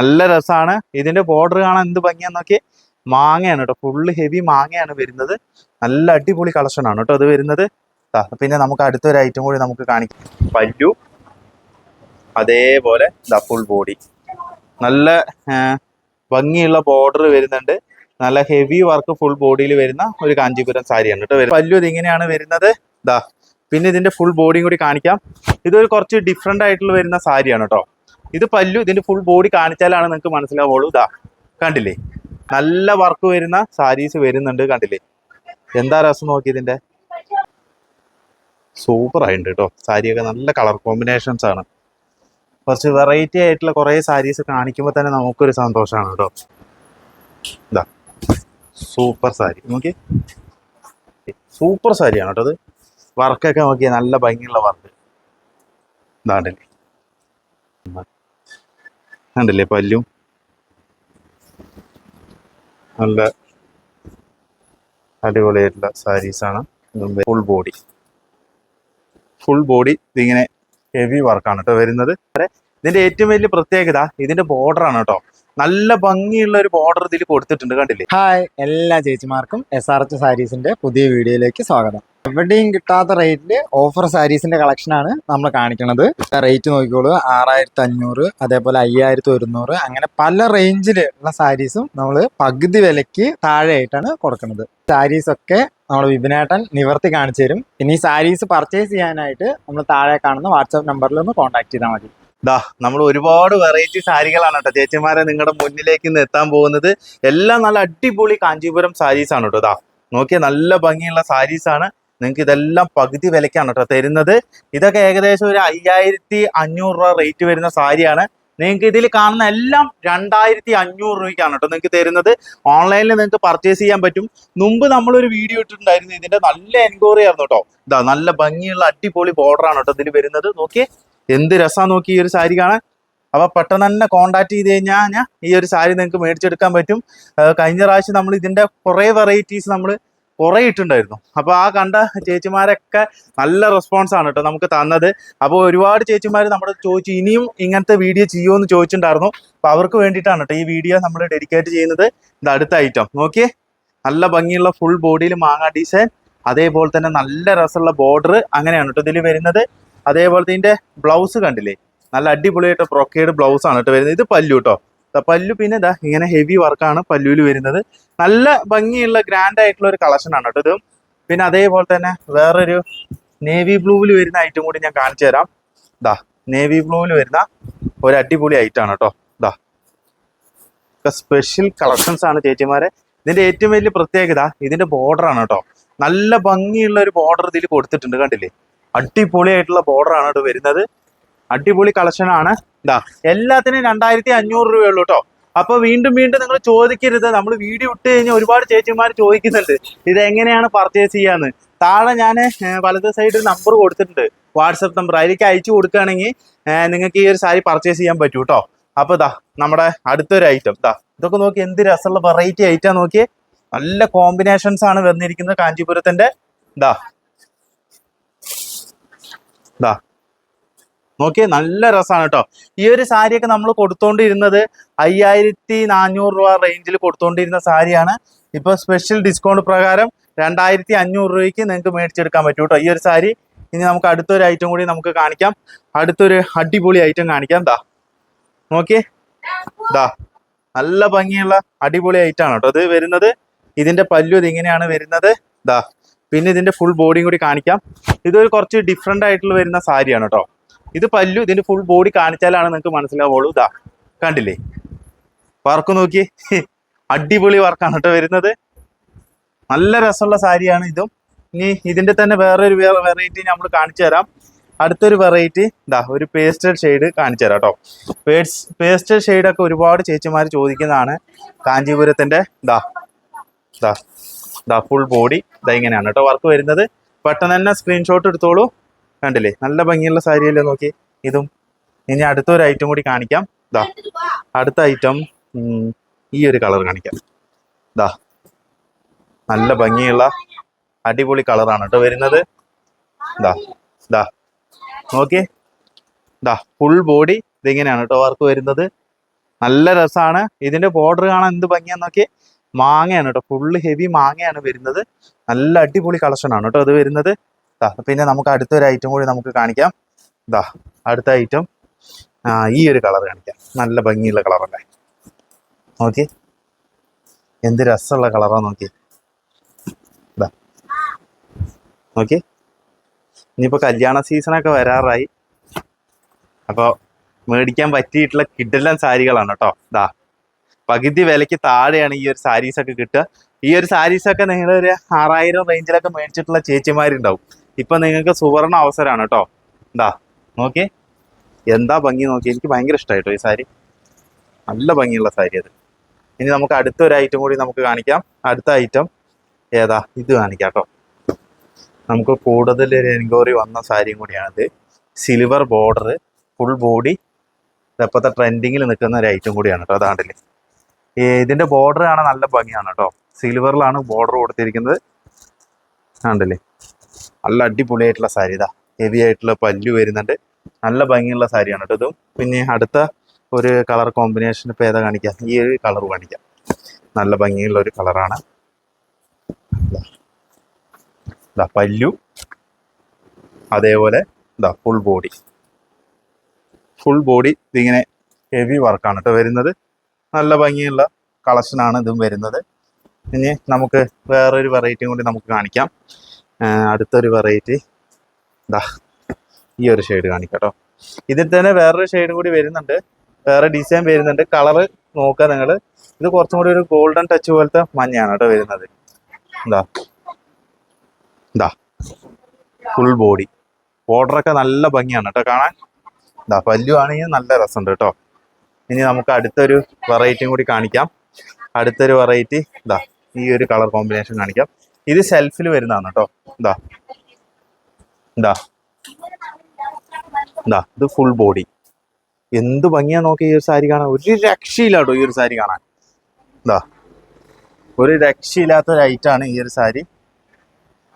നല്ല രസമാണ് ഇതിന്റെ ബോർഡർ കാണാൻ എന്ത് ഭംഗിയാന്ന് നോക്കി മാങ്ങയാണ് കേട്ടോ ഫുള്ള് ഹെവി മാങ്ങയാണ് വരുന്നത്. നല്ല അടിപൊളി കളക്ഷൻ ആണ് കേട്ടോ അത് വരുന്നത്. പിന്നെ നമുക്ക് അടുത്തൊരു ഐറ്റം കൂടി നമുക്ക് കാണിക്കാം. പല്ലു. അതേപോലെ ദ ഫുൾ ബോഡി നല്ല ഭംഗിയുള്ള ബോർഡർ വരുന്നുണ്ട്. നല്ല ഹെവി വർക്ക് ഫുൾ ബോഡിയിൽ വരുന്ന ഒരു കാഞ്ചീപുരം സാരിയാണ് കേട്ടോ. പല്ലു ഇതിങ്ങനെയാണ് വരുന്നത്. ദാ പിന്നെ ഇതിന്റെ ഫുൾ ബോഡിയും കൂടി കാണിക്കാം. ഇതൊരു കുറച്ച് ഡിഫറെന്റ് ആയിട്ടുള്ള വരുന്ന സാരിയാണ് കേട്ടോ ഇത് പല്ലു ഇതിന്റെ ഫുൾ ബോഡി കാണിച്ചാലാണ് നിങ്ങൾക്ക് മനസ്സിലാവുള്ളൂ. ഇതാ കണ്ടില്ലേ? നല്ല വർക്ക് വരുന്ന സാരീസ് വരുന്നുണ്ട് കണ്ടില്ലേ? എന്താ രസം നോക്കി ഇതിന്റെ? സൂപ്പർ ആയിട്ടുണ്ട് കേട്ടോ. സാരിയൊക്കെ നല്ല കളർ കോമ്പിനേഷൻസ് ആണ്. കുറച്ച് വെറൈറ്റി ആയിട്ടുള്ള കുറേ സാരീസ് കാണിക്കുമ്പോൾ തന്നെ നമുക്കൊരു സന്തോഷമാണ് കേട്ടോ. ഇതാ സൂപ്പർ സാരി. നോക്കി സൂപ്പർ സാരിയാണ് കേട്ടോ അത് വർക്കൊക്കെ നോക്കിയാൽ നല്ല ഭംഗിയുള്ള വർക്ക് ഇതാണ്ടല്ലേ കണ്ടില്ലേ പല്ലും? നല്ല അടിപൊളിയായിട്ടുള്ള സാരീസാണ് ഫുൾ ബോഡി ഫുൾ ബോഡി ഇതിങ്ങനെ ഹെവി വർക്കാണ് കേട്ടോ വരുന്നത്. ഇതിന്റെ ഏറ്റവും വലിയ പ്രത്യേകത ഇതിന്റെ ബോർഡർ ആണ് കേട്ടോ നല്ല ഭംഗിയുള്ള ഒരു ബോർഡർ ഇതിൽ കൊടുത്തിട്ടുണ്ട് കണ്ടില്ലേ? ഹായ് എല്ലാ ചേച്ചിമാർക്കും എസ് ആർ എച്ച് സാരീസിന്റെ പുതിയ വീഡിയോയിലേക്ക് സ്വാഗതം. എവിടെയും കിട്ടാത്ത റേറ്റിൽ ഓഫർ സാരീസിന്റെ കളക്ഷൻ ആണ് നമ്മൾ കാണിക്കുന്നത് റേറ്റ് നോക്കിക്കോളൂ. ആറായിരത്തി അഞ്ഞൂറ് അതേപോലെ അയ്യായിരത്തി ഒരുന്നൂറ് അങ്ങനെ പല റേഞ്ചിൽ ഉള്ള സാരീസും നമ്മൾ പകുതി വിലയ്ക്ക് താഴെയായിട്ടാണ് കൊടുക്കുന്നത് സാരീസ് ഒക്കെ നമ്മൾ വിപിനേട്ടൻ നിവർത്തി കാണിച്ചു തരും. ഇനി സാരീസ് പർച്ചേസ് ചെയ്യാനായിട്ട് നമ്മൾ താഴെ കാണുന്ന വാട്സാപ്പ് നമ്പറിൽ ഒന്ന് കോൺടാക്ട് ചെയ്താൽ മതി. ദാ നമ്മൾ ഒരുപാട് വെറൈറ്റി സാരികളാണ് കേട്ടോ. ചേച്ചിമാരെ നിങ്ങളുടെ മുന്നിലേക്ക് ഇന്ന് എത്താൻ പോകുന്നത്. എല്ലാം നല്ല അടിപൊളി കാഞ്ചീപുരം സാരീസ് ആണ് കേട്ടോ ദാ. നോക്കിയാൽ നല്ല ഭംഗിയുള്ള സാരീസ് ആണ്. നിങ്ങൾക്ക് ഇതെല്ലാം പകുതി വിലക്കാണ് കേട്ടോ തരുന്നത്. ഇതൊക്കെ ഏകദേശം ഒരു അയ്യായിരത്തി അഞ്ഞൂറ് രൂപ റേറ്റ് വരുന്ന സാരിയാണ്. നിങ്ങൾക്ക് ഇതിൽ കാണുന്ന എല്ലാം രണ്ടായിരത്തി അഞ്ഞൂറ് രൂപയ്ക്കാണ് കേട്ടോ നിങ്ങൾക്ക് തരുന്നത്. ഓൺലൈനിൽ നിങ്ങൾക്ക് പർച്ചേസ് ചെയ്യാൻ പറ്റും. മുമ്പ് നമ്മളൊരു വീഡിയോ ഇട്ടിട്ടുണ്ടായിരുന്നു. ഇതിന്റെ നല്ല എൻക്വയറി ആയിരുന്നു കേട്ടോ. ഇതാ നല്ല ഭംഗിയുള്ള അടിപൊളി ബോർഡറാണ് കേട്ടോ ഇതിൽ വരുന്നത്. നോക്കിയേ എന്ത് രസം നോക്കി ഈ ഒരു സാരി കാണാൻ. അപ്പൊ പെട്ടെന്ന് തന്നെ കോണ്ടാക്ട് ചെയ്ത് കഴിഞ്ഞാൽ ഈ ഒരു സാരി നിങ്ങൾക്ക് മേടിച്ചെടുക്കാൻ പറ്റും. കഴിഞ്ഞ പ്രാവശ്യം നമ്മൾ ഇതിന്റെ കുറെ വെറൈറ്റീസ് നമ്മൾ കുറെ ഇട്ടുണ്ടായിരുന്നു അപ്പോൾ ആ കണ്ട ചേച്ചിമാരൊക്കെ നല്ല റെസ്പോൺസ് ആണ് കേട്ടോ നമുക്ക് തന്നത്. അപ്പോൾ ഒരുപാട് ചേച്ചിമാർ നമ്മുടെ ചോദിച്ചു ഇനിയും ഇങ്ങനത്തെ വീഡിയോ ചെയ്യുമോ എന്ന് ചോദിച്ചിട്ടുണ്ടായിരുന്നു. അപ്പോൾ അവർക്ക് വേണ്ടിയിട്ടാണ് കേട്ടോ ഈ വീഡിയോ നമ്മൾ ഡെഡിക്കേറ്റ് ചെയ്യുന്നത്. ഇത് അടുത്ത ഐറ്റം നോക്കിയേ. നല്ല ഭംഗിയുള്ള ഫുൾ ബോഡിയിൽ മാങ്ങ ഡിസൈൻ അതേപോലെ തന്നെ നല്ല രസമുള്ള ബോർഡർ അങ്ങനെയാണ് കേട്ടോ ഇതിൽ വരുന്നത്. അതേപോലെ ഇതിന്റെ ബ്ലൗസ് കണ്ടില്ലേ? നല്ല അടിപൊളിയായിട്ട് ബ്ലൗസ് ആണ് കേട്ടോ വരുന്നത്. ഇത് പല്ലു കേട്ടോ പല്ലു പിന്നെ ഇതാ ഇങ്ങനെ ഹെവി വർക്കാണ് പല്ലുവിൽ വരുന്നത്. നല്ല ഭംഗിയുള്ള ഗ്രാൻഡ് ആയിട്ടുള്ള ഒരു കളക്ഷൻ ആണ് കേട്ടോ ഇത്. പിന്നെ അതേപോലെ തന്നെ വേറൊരു നേവി ബ്ലൂവിൽ വരുന്ന ഐറ്റം കൂടി ഞാൻ കാണിച്ചു തരാം. ദാ നേവി ബ്ലൂവിൽ വരുന്ന ഒരു അടിപൊളി ഐറ്റം ആണ് കേട്ടോ. ദാ ഒക്കെ സ്പെഷ്യൽ കളക്ഷൻസ് ആണ് ചേച്ചിമാരെ. ഇതിന്റെ ഏറ്റവും വലിയ പ്രത്യേകത ഇതിന്റെ ബോർഡർ ആണ് കേട്ടോ. നല്ല ഭംഗിയുള്ള ഒരു ബോർഡർ ഇതിൽ കൊടുത്തിട്ടുണ്ട് കണ്ടില്ലേ? അടിപൊളിയായിട്ടുള്ള ബോർഡർ ആണ് കേട്ടോ വരുന്നത്. അടിപൊളി കളക്ഷൻ ആണ്. എന്താ എല്ലാത്തിനും രണ്ടായിരത്തി അഞ്ഞൂറ് രൂപയുള്ളൂ കേട്ടോ അപ്പൊ വീണ്ടും വീണ്ടും നിങ്ങൾ ചോദിക്കരുത്. നമ്മൾ വീഡിയോ ഇട്ട് കഴിഞ്ഞാൽ ഒരുപാട് ചേച്ചിമാർ ചോദിക്കുന്നുണ്ട്. ഇത് എങ്ങനെയാണ് പർച്ചേസ് ചെയ്യാന്ന്. താഴെ ഞാൻ വലത് സൈഡിൽ നമ്പർ കൊടുത്തിട്ടുണ്ട്. വാട്സപ്പ് നമ്പർ അതിലേക്ക് അയച്ചു കൊടുക്കുകയാണെങ്കിൽ നിങ്ങൾക്ക് ഈ ഒരു സാരി പർച്ചേസ് ചെയ്യാൻ പറ്റൂ കേട്ടോ അപ്പൊ ഇതാ നമ്മുടെ അടുത്തൊരു ഐറ്റം ഇതാ ഇതൊക്കെ നോക്കി എന്ത് രസമുള്ള വെറൈറ്റി ഐറ്റം നോക്കിയേ. നല്ല കോമ്പിനേഷൻസ് ആണ് വന്നിരിക്കുന്നത് കാഞ്ചീപുരത്തിന്റെ. ഇതാ ഇതാ നോക്കിയേ നല്ല രസമാണ് കേട്ടോ ഈ ഒരു സാരിയൊക്കെ നമ്മൾ കൊടുത്തോണ്ടിരുന്നത് അയ്യായിരത്തി നാനൂറ് രൂപ റേഞ്ചിൽ കൊടുത്തോണ്ടിരുന്ന സാരിയാണ്. ഇപ്പൊ സ്പെഷ്യൽ ഡിസ്കൗണ്ട് പ്രകാരം രണ്ടായിരത്തി അഞ്ഞൂറ് രൂപയ്ക്ക് നിങ്ങൾക്ക് മേടിച്ചെടുക്കാൻ പറ്റും കേട്ടോ ഈ ഒരു സാരി ഇനി നമുക്ക് അടുത്തൊരു ഐറ്റം കൂടി നമുക്ക് കാണിക്കാം. അടുത്തൊരു അടിപൊളി ഐറ്റം കാണിക്കാം. ദാ. നോക്കിയേ. ദാ. നല്ല ഭംഗിയുള്ള അടിപൊളി ഐറ്റം ആണ് കേട്ടോ അത് വരുന്നത് ഇതിന്റെ പല്ലു ഇതിങ്ങനെയാണ് വരുന്നത്. ദാ. പിന്നെ ഇതിന്റെ ഫുൾ ബോഡിയും കൂടി കാണിക്കാം. ഇതൊരു കുറച്ച് ഡിഫറെന്റ് ആയിട്ടുള്ള വരുന്ന സാരിയാണ് കേട്ടോ ഇത് പല്ലു ഇതിന്റെ ഫുൾ ബോഡി കാണിച്ചാലാണ് നിങ്ങൾക്ക് മനസ്സിലാവുള്ളൂ. ഇതാ കണ്ടില്ലേ? വർക്ക് നോക്കി. അടിപൊളി വർക്കാണ് കേട്ടോ വരുന്നത്. നല്ല രസമുള്ള സാരിയാണ് ഇതും. ഇനി ഇതിന്റെ തന്നെ വേറൊരു വെറൈറ്റി നമ്മൾ കാണിച്ചു തരാം. അടുത്തൊരു വെറൈറ്റി ഇതാ ഒരു പേസ്റ്റൽ ഷെയ്ഡ് കാണിച്ചു തരാം കേട്ടോ. പേസ്റ്റഡ് ഷെയ്ഡൊക്കെ ഒരുപാട് ചേച്ചിമാർ ചോദിക്കുന്നതാണ്. കാഞ്ചീപുരത്തിന്റെ ഇതാ ഇതാ ഇതാ ഫുൾ ബോഡി ഇതാ ഇങ്ങനെയാണ് കേട്ടോ വർക്ക് വരുന്നത്. പെട്ടെന്ന് തന്നെ സ്ക്രീൻഷോട്ട് എടുത്തോളൂ. കണ്ടില്ലേ? നല്ല ഭംഗിയുള്ള സാരി അല്ലേ നോക്കി? ഇതും. ഇനി അടുത്തൊരു ഐറ്റം കൂടി കാണിക്കാം. ഇതാ അടുത്ത ഐറ്റം ഈ ഒരു കളർ കാണിക്കാം. ഇതാ നല്ല ഭംഗിയുള്ള അടിപൊളി കളറാണ് കേട്ടോ വരുന്നത്. ഇതാ ഇതാ നോക്കിയേ ഇതാ ഫുൾ ബോഡി ഇതിങ്ങനെയാണ് കേട്ടോ വർക്ക് വരുന്നത്. നല്ല രസമാണ് ഇതിന്റെ ബോർഡർ കാണാൻ എന്ത് ഭംഗിയാന്ന് നോക്കി? മാങ്ങയാണ് കേട്ടോ. ഫുള്ള് ഹെവി മാങ്ങയാണ് വരുന്നത്. നല്ല അടിപൊളി കളക്ഷനാണ് കേട്ടോ അത് വരുന്നത്. ദാ, പിന്നെ നമുക്ക് അടുത്തൊരു ഐറ്റം കൂടി നമുക്ക് കാണിക്കാം. ഇതാ അടുത്ത ഐറ്റം ഈ ഒരു കളർ കാണിക്കാം. നല്ല ഭംഗിയുള്ള കളറല്ലേ നോക്കി എന്ത് രസമുള്ള കളറാ നോക്കി ഇതാ നോക്കി ഇനിയിപ്പോ കല്യാണ സീസണൊക്കെ വരാറായി. അപ്പോൾ മേടിക്കാൻ പറ്റിയിട്ടുള്ള കിഡെല്ലാം സാരികളാണ് കേട്ടോ. ഇതാ പകുതി വിലയ്ക്ക് താഴെയാണ് ഈ ഒരു സാരീസ് ഒക്കെ കിട്ടുക. ഈ ഒരു സാരീസ് ഒക്കെ നിങ്ങൾ ഒരു ആറായിരം റേഞ്ചിലൊക്കെ മേടിച്ചിട്ടുള്ള ചേച്ചിമാരുണ്ടാവും. ഇപ്പൊ നിങ്ങൾക്ക് സുവർണ അവസരമാണ് കേട്ടോ. എന്താ നോക്കി എന്താ ഭംഗി നോക്കി എനിക്ക് ഭയങ്കര ഇഷ്ടമായിട്ടോ ഈ സാരി? നല്ല ഭംഗിയുള്ള സാരി അത്. ഇനി നമുക്ക് അടുത്ത ഒരു ഐറ്റം കൂടി നമുക്ക് കാണിക്കാം. അടുത്ത ഐറ്റം ഏതാ? ഇത് കാണിക്കാം കേട്ടോ. നമുക്ക് കൂടുതൽ എൻക്വയറി വന്ന സാരിയും കൂടിയാണിത് സിൽവർ ബോർഡർ ഫുൾ ബോഡി ഇപ്പോഴത്തെ ട്രെൻഡിങ്ങിൽ നിൽക്കുന്ന ഒരു ഐറ്റം കൂടിയാണ് കേട്ടോ അതാണ്ടിൽ ഇതിന്റെ ബോർഡർ കാണാൻ നല്ല ഭംഗിയാണ് കേട്ടോ. സിൽവറിലാണ് ബോർഡർ കൊടുത്തിരിക്കുന്നത്. ആണ്ടല്ലേ നല്ല അടിപൊളിയായിട്ടുള്ള സാരി ഇതാ. ഹെവി ആയിട്ടുള്ള പല്ലു വരുന്നുണ്ട്. നല്ല ഭംഗിയുള്ള സാരിയാണ് കേട്ടോ ഇതും. പിന്നെ അടുത്ത ഒരു കളർ കോമ്പിനേഷൻ ഇപ്പൊ ഏതാ കാണിക്കാം? ഈ ഒരു കളർ കാണിക്കാം. നല്ല ഭംഗിയുള്ള ഒരു കളറാണ് പല്ലു. അതേപോലെ ഇതാ ഫുൾ ബോഡി ഫുൾ ബോഡി ഇതിങ്ങനെ ഹെവി വർക്കാണ് കേട്ടോ വരുന്നത്. നല്ല ഭംഗിയുള്ള കളക്ഷനാണ് ഇതും വരുന്നത്. ഇനി നമുക്ക് വേറൊരു വെറൈറ്റിയും കൂടി നമുക്ക് കാണിക്കാം. അടുത്തൊരു വെറൈറ്റി ഇതാ ഈ ഒരു ഷെയ്ഡ് കാണിക്കാം കേട്ടോ ഇതിൽ തന്നെ വേറൊരു ഷെയ്ഡും കൂടി വരുന്നുണ്ട്. വേറെ ഡിസൈൻ വരുന്നുണ്ട്. കളറ് നോക്കുക നിങ്ങൾ ഇത് കുറച്ചും കൂടി ഒരു ഗോൾഡൻ ടച്ച് പോലത്തെ മഞ്ഞയാണ് കേട്ടോ വരുന്നത്. എന്താ എന്താ ഫുൾ ബോഡി ബോർഡറൊക്കെ നല്ല ഭംഗിയാണ് കേട്ടോ കാണാൻ. എന്താ പല്ലു ആണെങ്കിൽ നല്ല രസമുണ്ട് കേട്ടോ. ഇനി നമുക്ക് അടുത്തൊരു വെറൈറ്റിയും കൂടി കാണിക്കാം. അടുത്തൊരു വെറൈറ്റി ഇതാ ഈ ഒരു കളർ കോമ്പിനേഷൻ കാണിക്കാം. ഇത് സെൽഫിൽ വരുന്നതാണ് കേട്ടോ ഇതാ. ഇതാ. ഇതാ ഇത് ഫുൾ ബോഡി എന്ത് ഭംഗിയാ നോക്കി ഈ ഒരു സാരി കാണാൻ. ഒരു രക്ഷയില്ല കേട്ടോ ഈ ഒരു സാരി കാണാൻ. ഇതാ. ഒരു രക്ഷയില്ലാത്ത ഒരു ഐറ്റാണ് ഈ ഒരു സാരി.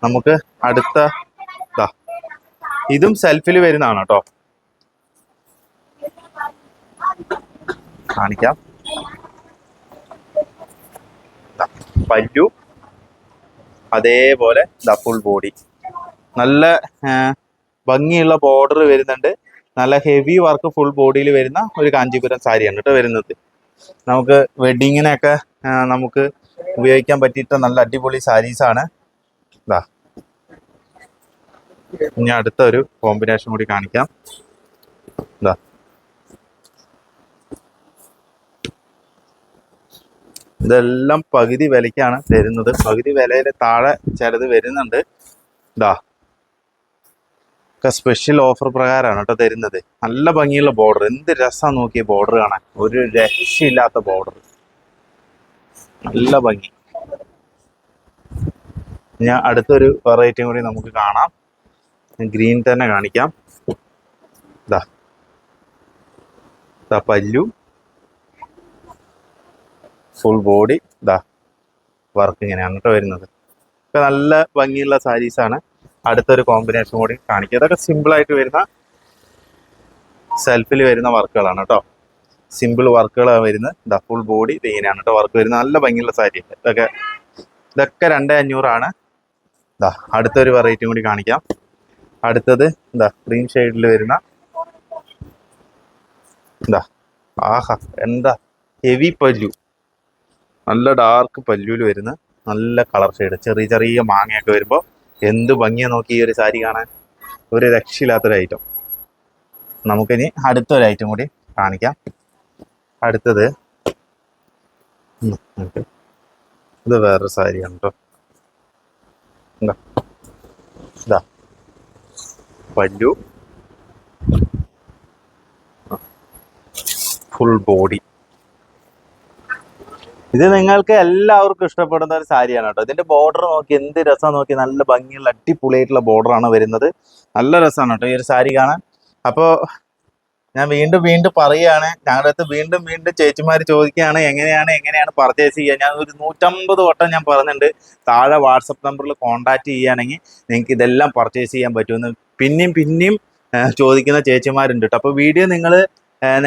നമുക്ക് അടുത്ത ഇതാ. ഇതും സെൽഫിൽ വരുന്നതാണ് കേട്ടോ കാണിക്കാം. പല്ലു. അതേപോലെ ദ ഫുൾ ബോഡി നല്ല ഭംഗിയുള്ള ബോർഡർ വരുന്നുണ്ട്. നല്ല ഹെവി വർക്ക് ഫുൾ ബോഡിയിൽ വരുന്ന ഒരു കാഞ്ചീപുരം സാരിയാണ് കേട്ടോ വരുന്നത്. നമുക്ക് വെഡിങ്ങിനൊക്കെ നമുക്ക് ഉപയോഗിക്കാൻ പറ്റിയിട്ട് നല്ല അടിപൊളി സാരീസ് ആണ്. ഇതാ ഇനി അടുത്ത ഒരു കോമ്പിനേഷൻ കൂടി കാണിക്കാം. ഇതാ ഇതെല്ലാം പകുതി വിലയ്ക്കാണ് തരുന്നത്. പകുതി വിലയിൽ താഴെ ചിലത് വരുന്നുണ്ട്. ഇതാ ഒക്കെ സ്പെഷ്യൽ ഓഫർ പ്രകാരമാണ് കേട്ടോ തരുന്നത്. നല്ല ഭംഗിയുള്ള ബോർഡർ എന്ത് രസമാണ് നോക്കിയ ബോർഡർ കാണാൻ. ഒരു രക്ഷയില്ലാത്ത ബോർഡർ നല്ല ഭംഗി. ഞാൻ അടുത്തൊരു വെറൈറ്റിയും കൂടി നമുക്ക് കാണാം. ഗ്രീൻ തന്നെ കാണിക്കാം. ഇതാ പല്ലു. ഫുൾ ബോഡി ഇതാ വർക്ക് ഇങ്ങനെയാണ് കേട്ടോ വരുന്നത്. ഇപ്പൊ നല്ല ഭംഗിയുള്ള സാരീസ് ആണ്. അടുത്തൊരു കോമ്പിനേഷൻ കൂടി കാണിക്കുക ഇതൊക്കെ സിമ്പിൾ ആയിട്ട് വരുന്ന സെൽഫിൽ വരുന്ന വർക്കുകളാണ് കേട്ടോ. സിമ്പിൾ വർക്കുകളാണ് വരുന്നത്. ഇതാ ഫുൾ ബോഡി ഇങ്ങനെയാണ് കേട്ടോ വർക്ക് വരുന്നത്. നല്ല ഭംഗിയുള്ള സാരി ഇതൊക്കെ ഇതൊക്കെ രണ്ടേ അഞ്ഞൂറാണ്. ഇതാ അടുത്തൊരു വെറൈറ്റിയും കൂടി കാണിക്കാം. അടുത്തത് എന്താ ക്രീം ഷെയ്ഡിൽ വരുന്ന എന്താ ആഹാ എന്താ ഹെവി പല്ലു നല്ല ഡാർക്ക് പല്ലുവിൽ വരുന്ന നല്ല കളർ ഷെയ്ഡ് ചെറിയ ചെറിയ മാങ്ങയൊക്കെ വരുമ്പോൾ എന്ത് ഭംഗിയാ നോക്കി ഈ ഒരു സാരി കാണാൻ? ഒരു രക്ഷയില്ലാത്തൊരു ഐറ്റം നമുക്കിനി അടുത്തൊരു ഐറ്റം കൂടി കാണിക്കാം. അടുത്തത് ഇത് വേറൊരു സാരിയാണ് കേട്ടോ ഇതാ. പല്ലു. ഫുൾ ബോഡി ഇത് നിങ്ങൾക്ക് എല്ലാവർക്കും ഇഷ്ടപ്പെടുന്ന ഒരു സാരിയാണ് കേട്ടോ. ഇതിന്റെ ബോർഡർ നോക്കി എന്ത് രസം നോക്കി നല്ല ഭംഗിയുള്ള അടിപൊളിയായിട്ടുള്ള ബോർഡറാണ് വരുന്നത്. നല്ല രസമാണ് കേട്ടോ ഈ ഒരു സാരി കാണാൻ. അപ്പോൾ ഞാൻ വീണ്ടും വീണ്ടും പറയുകയാണ് ഞങ്ങളുടെ അടുത്ത് വീണ്ടും വീണ്ടും ചേച്ചിമാർ ചോദിക്കുകയാണ് എങ്ങനെയാണ് എങ്ങനെയാണ് പർച്ചേസ് ചെയ്യുക? ഞാൻ ഒരു നൂറ്റമ്പത് വട്ടം ഞാൻ പറഞ്ഞിട്ടുണ്ട് താഴെ വാട്സപ്പ് നമ്പറിൽ കോൺടാക്ട് ചെയ്യുകയാണെങ്കിൽ നിങ്ങൾക്ക് ഇതെല്ലാം പർച്ചേസ് ചെയ്യാൻ പറ്റുമെന്ന് പിന്നെയും പിന്നെയും ചോദിക്കുന്ന ചേച്ചിമാരുണ്ട് കേട്ടോ. അപ്പോൾ വീഡിയോ നിങ്ങൾ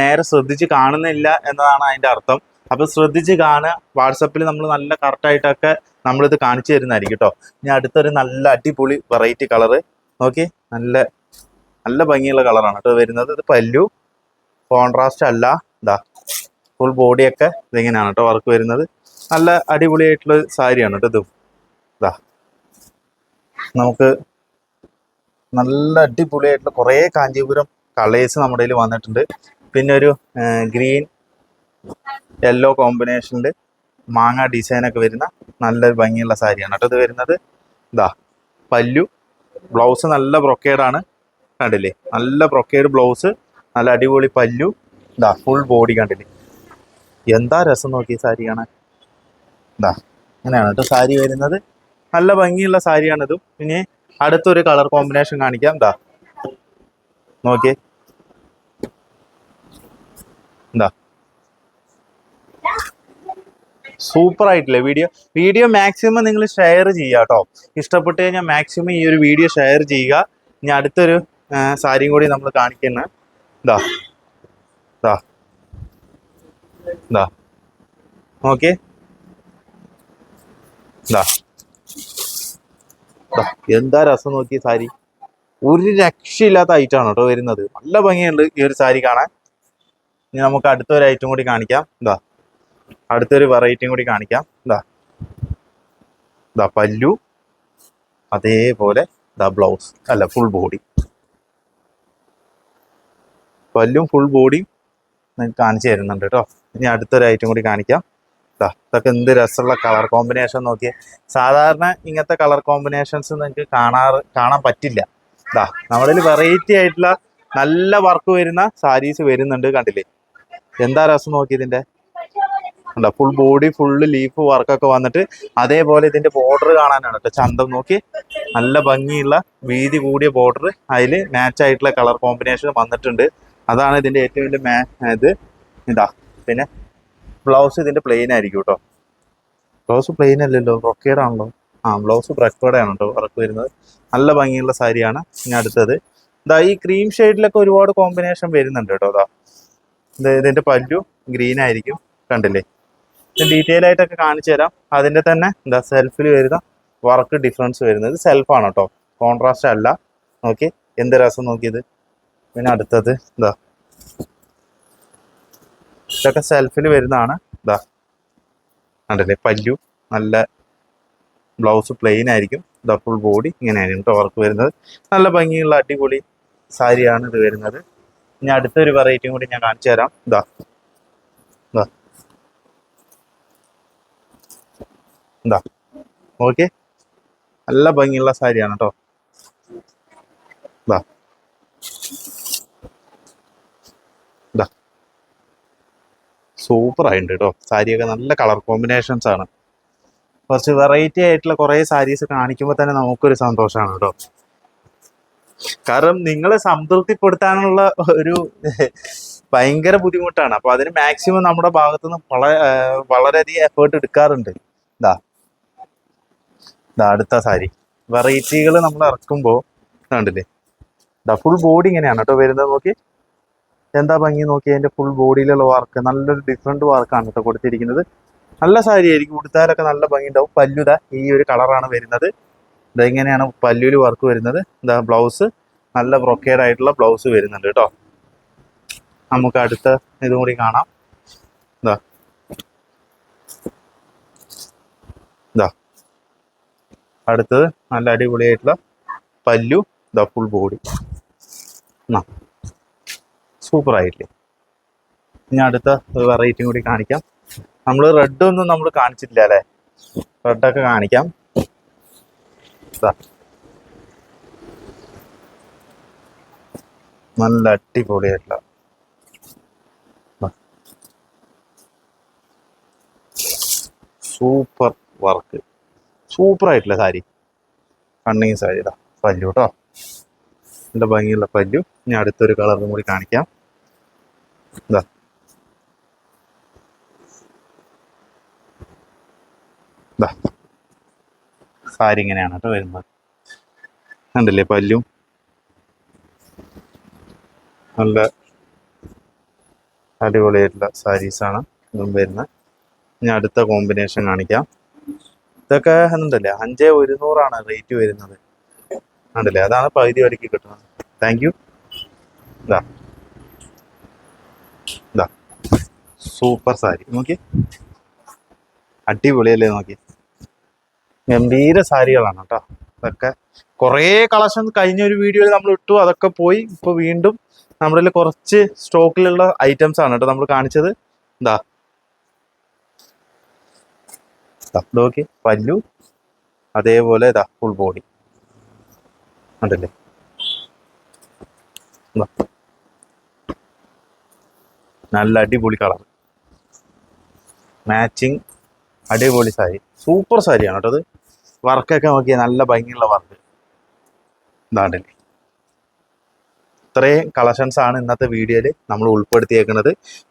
നേരെ ശ്രദ്ധിച്ച് കാണുന്നില്ല എന്നതാണ് അതിന്റെ അർത്ഥം. അപ്പൊ ശ്രദ്ധിച്ച് കാണുക. വാട്സപ്പിൽ നമ്മൾ നല്ല കറക്റ്റായിട്ടൊക്കെ നമ്മളിത് കാണിച്ചു തരുന്നതായിരിക്കും കേട്ടോ. ഇനി അടുത്തൊരു നല്ല അടിപൊളി വെറൈറ്റി കളറ് നോക്കി. നല്ല നല്ല ഭംഗിയുള്ള കളറാണ് കേട്ടോ വരുന്നത്. ഇത് പല്ലു. കോൺട്രാസ്റ്റ് അല്ല. ഇതാ ഫുൾ ബോഡിയൊക്കെ ഇതിങ്ങനെയാണ് കേട്ടോ വർക്ക് വരുന്നത്. നല്ല അടിപൊളിയായിട്ടുള്ള സാരിയാണ് കേട്ടോ ഇത്. ഇതാ നമുക്ക് നല്ല അടിപൊളിയായിട്ടുള്ള കുറേ കാഞ്ചീപുരം കളേഴ്സ് നമ്മുടെ കയ്യിൽ വന്നിട്ടുണ്ട്. പിന്നെ ഒരു ഗ്രീൻ യെല്ലോ കോമ്പിനേഷനിൽ മാങ്ങ ഡിസൈനൊക്കെ വരുന്ന നല്ലൊരു ഭംഗിയുള്ള സാരിയാണ് കേട്ടോ. ഇത് വരുന്നത് ഇതാ പല്ലു ബ്ലൗസ് നല്ല ബ്രൊക്കേഡാണ് കണ്ടില്ലേ? നല്ല ബ്രൊക്കേഡ് ബ്ലൗസ് നല്ല അടിപൊളി പല്ലു. ഇതാ ഫുൾ ബോഡി കണ്ടില്ലേ? എന്താ രസം നോക്കി സാരി കാണാൻ? ഇതാ അങ്ങനെയാണ് കേട്ടോ സാരി വരുന്നത്. നല്ല ഭംഗിയുള്ള സാരിയാണ് ഇതും. ഇനി അടുത്തൊരു കളർ കോമ്പിനേഷൻ കാണിക്കാം. എന്താ നോക്കിയേ. എന്താ സൂപ്പർ ആയിട്ടില്ലേ വീഡിയോ വീഡിയോ മാക്സിമം നിങ്ങൾ ഷെയർ ചെയ്യുക കേട്ടോ ഇഷ്ടപ്പെട്ട് കഴിഞ്ഞാൽ മാക്സിമം ഈ ഒരു വീഡിയോ ഷെയർ ചെയ്യുക. ഇനി അടുത്തൊരു സാരിയും കൂടി നമ്മൾ കാണിക്കുന്ന ഇതാ ഇതാ ഇതാ ഓക്കെ? ദാ, എന്താ രസം നോക്കി സാരി? ഒരു രക്ഷയില്ലാത്ത ഐറ്റമാണ് കേട്ടോ വരുന്നത്. നല്ല ഭംഗിയുണ്ട് ഈ ഒരു സാരി കാണാൻ. ഇനി നമുക്ക് അടുത്തൊരു ഐറ്റം കൂടി കാണിക്കാം. ഇതാ അടുത്തൊരു വെറൈറ്റിയും കൂടി കാണിക്കാം. ഇതാ ഇതാ പല്ലു. അതേപോലെ ഇതാ ബ്ലൗസ് അല്ല ഫുൾ ബോഡി പല്ലും ഫുൾ ബോഡിയും നിങ്ങൾക്ക് കാണിച്ചു തരുന്നുണ്ട് കേട്ടോ ഇനി അടുത്തൊരു ഐറ്റം കൂടി കാണിക്കാം. ഇതാ ഇതൊക്കെ എന്ത് രസമുള്ള കളർ കോമ്പിനേഷൻ നോക്കിയേ. സാധാരണ ഇങ്ങനത്തെ കളർ കോമ്പിനേഷൻസ് നിങ്ങൾക്ക് കാണാറ് കാണാൻ പറ്റില്ല. ഇതാ നമ്മളിൽ വെറൈറ്റി ആയിട്ടുള്ള നല്ല വർക്ക് വരുന്ന സാരീസ് വരുന്നുണ്ട് കണ്ടില്ലേ? എന്താ രസം നോക്കി ഇതിന്റെ? ഉണ്ടോ ഫുൾ ബോഡി ഫുള്ള് ലീഫ് വർക്കൊക്കെ വന്നിട്ട് അതേപോലെ ഇതിന്റെ ബോർഡർ കാണാനാണ് കേട്ടോ. ചന്തം നോക്കി നല്ല ഭംഗിയുള്ള വീതി കൂടിയ ബോർഡർ അതിൽ മാച്ച് ആയിട്ടുള്ള കളർ കോമ്പിനേഷൻ വന്നിട്ടുണ്ട്. അതാണ് ഇതിന്റെ ഏറ്റവും വലിയ മാ ഇത്. ഇതാ പിന്നെ ബ്ലൗസ് ഇതിന്റെ പ്ലെയിൻ ആയിരിക്കും കേട്ടോ. ബ്ലൗസ് പ്ലെയിൻ അല്ലല്ലോ ബ്രൊക്കേഡ് ആണല്ലോ. ആ ബ്ലൗസ് ബ്രക്കോടെ ആണ് കേട്ടോ വർക്ക് വരുന്നത്. നല്ല ഭംഗിയുള്ള സാരിയാണ് ഇനി അടുത്തത്. ഇതാ ഈ ക്രീം ഷെയ്ഡിലൊക്കെ ഒരുപാട് കോമ്പിനേഷൻ വരുന്നുണ്ട് കേട്ടോ. ഇതാ ഇതിന്റെ പല്ലു ഗ്രീൻ ആയിരിക്കും. കണ്ടില്ലേ? ഡീറ്റെയിൽ ആയിട്ടൊക്കെ കാണിച്ചു തരാം. അതിന്റെ തന്നെ എന്താ സെൽഫിൽ വരുന്ന വർക്ക് ഡിഫറൻസ് വരുന്നത് സെൽഫാണ് കേട്ടോ കോൺട്രാസ്റ്റ് അല്ല. നോക്കി എന്ത് രസം നോക്കിയത്? പിന്നെ അടുത്തത് എന്താ? ഇതൊക്കെ സെൽഫിൽ വരുന്നതാണ്. ഇതാ കണ്ടില്ലേ? പല്ലു നല്ല ബ്ലൗസ് പ്ലെയിൻ ആയിരിക്കും. ഇതാ ഫുൾ ബോഡി ഇങ്ങനെയായിരിക്കും കേട്ടോ വർക്ക് വരുന്നത്. നല്ല ഭംഗിയുള്ള അടിപൊളി സാരിയാണ് ഇത് വരുന്നത്. ഇനി അടുത്തൊരു വെറൈറ്റിയും കൂടി ഞാൻ കാണിച്ചു തരാം. ഇതാ ഇതാ ഇതാ ഓക്കെ നല്ല ഭംഗിയുള്ള സാരിയാണ് കേട്ടോ ഇതാ സൂപ്പർ ആയിട്ടുണ്ട് കേട്ടോ സാരിയൊക്കെ നല്ല കളർ കോമ്പിനേഷൻസ് ആണ്. കുറച്ച് വെറൈറ്റി ആയിട്ടുള്ള കുറേ സാരീസ് കാണിക്കുമ്പോൾ തന്നെ നമുക്കൊരു സന്തോഷമാണ് കേട്ടോ കാരണം നിങ്ങളെ സംതൃപ്തിപ്പെടുത്താനുള്ള ഒരു ഭയങ്കര ബുദ്ധിമുട്ടാണ്. അപ്പോൾ അതിന് മാക്സിമം നമ്മുടെ ഭാഗത്തുനിന്ന് വളരെ വളരെയധികം എഫേർട്ട് എടുക്കാറുണ്ട്. എന്താ അടുത്ത സാരി. വെറൈറ്റികൾ നമ്മൾ ഇറക്കുമ്പോൾ കണ്ടില്ലേ? ഇതാ ഫുൾ ബോഡി ഇങ്ങനെയാണ് കേട്ടോ വരുന്നത്. നോക്കി. എന്താ ഭംഗി? നോക്കി. അതിന്റെ ഫുൾ ബോഡിയിലുള്ള വർക്ക് നല്ലൊരു ഡിഫറെന്റ് വർക്കാണ് കേട്ടോ കൊടുത്തിരിക്കുന്നത്. നല്ല സാരി ആയിരിക്കും. ഉടുത്താലൊക്കെ നല്ല ഭംഗി ഉണ്ടാവും. പല്ലുത ഈ ഒരു കളറാണ് വരുന്നത്. ഇതെങ്ങനെയാണ് പല്ലുവിൽ വർക്ക് വരുന്നത്. ഇതാ ബ്ലൗസ് നല്ല ബ്രൊക്കേഡ് ആയിട്ടുള്ള ബ്ലൗസ് വരുന്നുണ്ട് കേട്ടോ. നമുക്ക് അടുത്ത ഇതും കൂടി കാണാം. ഇതാ ഇതാ അടുത്തത് നല്ല അടിപൊളിയായിട്ടുള്ള പല്ലു ദ ഫുൾ ബോഡി സൂപ്പർ ആയിട്ടില്ലേ ഇനി അടുത്ത വെറൈറ്റിയും കൂടി കാണിക്കാം. നമ്മൾ റെഡ് ഒന്നും നമ്മൾ കാണിച്ചിട്ടില്ല അല്ലേ? റെഡൊക്കെ കാണിക്കാം. നല്ല അടിപൊളിയായിട്ടുള്ള സൂപ്പർ വർക്ക് സൂപ്പർ ആയിട്ടുള്ള സാരി. കണ്ണിങ് സാരി പല്ലു കേട്ടോ. നല്ല ഭംഗിയുള്ള പല്ലു. ഇനി അടുത്തൊരു കളറും കൂടി കാണിക്കാം. ഇതാ. ഇതാ. സാരി ഇങ്ങനെയാണ് കേട്ടോ വരുന്നത്. കണ്ടില്ലേ പല്ലും? നല്ല അടിപൊളിയായിട്ടുള്ള സാരീസാണ് ഇതും വരുന്നത്. ഇനി അടുത്ത കോമ്പിനേഷൻ കാണിക്കാം. ഇതൊക്കെ എന്നുണ്ടല്ലേ അഞ്ച് ഒരുന്നൂറാണ് റേറ്റ് വരുന്നത്. ഉണ്ടല്ലേ അതാണ് പകുതി വരയ്ക്ക് കിട്ടുന്നത്. താങ്ക് യു ഇതാ ഇതാ സൂപ്പർ സാരി. നോക്കി അടിപൊളിയല്ലേ നോക്കി ഗംഭീര സാരികളാണ് കേട്ടോ. ഇതൊക്കെ കുറേ കളക്ഷൻ കഴിഞ്ഞ ഒരു വീഡിയോയിൽ നമ്മൾ ഇട്ടു. അതൊക്കെ പോയി. ഇപ്പൊ വീണ്ടും നമ്മുടെ കുറച്ച് സ്റ്റോക്കിലുള്ള ഐറ്റംസ് ആണ് കേട്ടോ നമ്മൾ കാണിച്ചത്. എന്താ നോക്കി പല്ലു അതേപോലെ ഫുൾ ബോഡി ഉണ്ടല്ലേ നല്ല അടിപൊളി കളർ മാച്ചിങ് അടിപൊളി സാരി. സൂപ്പർ സാരിയാണ് കേട്ടോ അത്. വർക്കൊക്കെ നോക്കിയാൽ നല്ല ഭംഗിയുള്ള വർക്ക് ഇതാണ്ടല്ലേ ഇത്രയും കളക്ഷൻസ് ആണ് ഇന്നത്തെ വീഡിയോയിൽ നമ്മൾ ഉൾപ്പെടുത്തിയേക്കുന്നത്.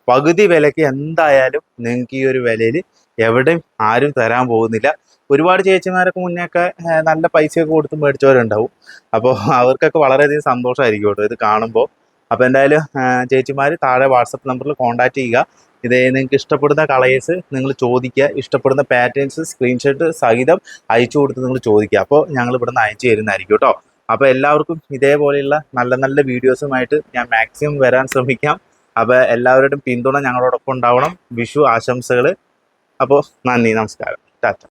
പകുതി വിലയ്ക്ക് എന്തായാലും നിങ്ങൾക്ക് ഈ ഒരു വിലയിൽ എവിടെയും ആരും തരാൻ പോകുന്നില്ല. ഒരുപാട് ചേച്ചിമാരൊക്കെ മുന്നേയൊക്കെ നല്ല പൈസയൊക്കെ കൊടുത്ത് മേടിച്ചവരുണ്ടാവും. അപ്പോൾ അവർക്കൊക്കെ വളരെയധികം സന്തോഷമായിരിക്കും കേട്ടോ ഇത് കാണുമ്പോൾ അപ്പോൾ എന്തായാലും ചേച്ചിമാർ താഴെ വാട്സപ്പ് നമ്പറിൽ കോൺടാക്ട് ചെയ്യുക. ഇത് നിങ്ങൾക്ക് ഇഷ്ടപ്പെടുന്ന കളേഴ്സ് നിങ്ങൾ ചോദിക്കുക. ഇഷ്ടപ്പെടുന്ന പാറ്റേൺസ് സ്ക്രീൻഷോട്ട് സഹിതം അയച്ചു കൊടുത്ത് നിങ്ങൾ ചോദിക്കുക. അപ്പോൾ ഞങ്ങൾ ഇവിടെ നിന്ന് അയച്ചു തരുന്നതായിരിക്കും കേട്ടോ. അപ്പോൾ എല്ലാവർക്കും ഇതേപോലെയുള്ള നല്ല നല്ല വീഡിയോസുമായിട്ട് ഞാൻ മാക്സിമം വരാൻ ശ്രമിക്കാം. അപ്പോൾ എല്ലാവരുടെയും പിന്തുണ ഞങ്ങളോടൊപ്പം ഉണ്ടാവണം. വിഷു ആശംസകൾ അപ്പോൾ നന്ദി നമസ്കാരം. ടാറ്റ.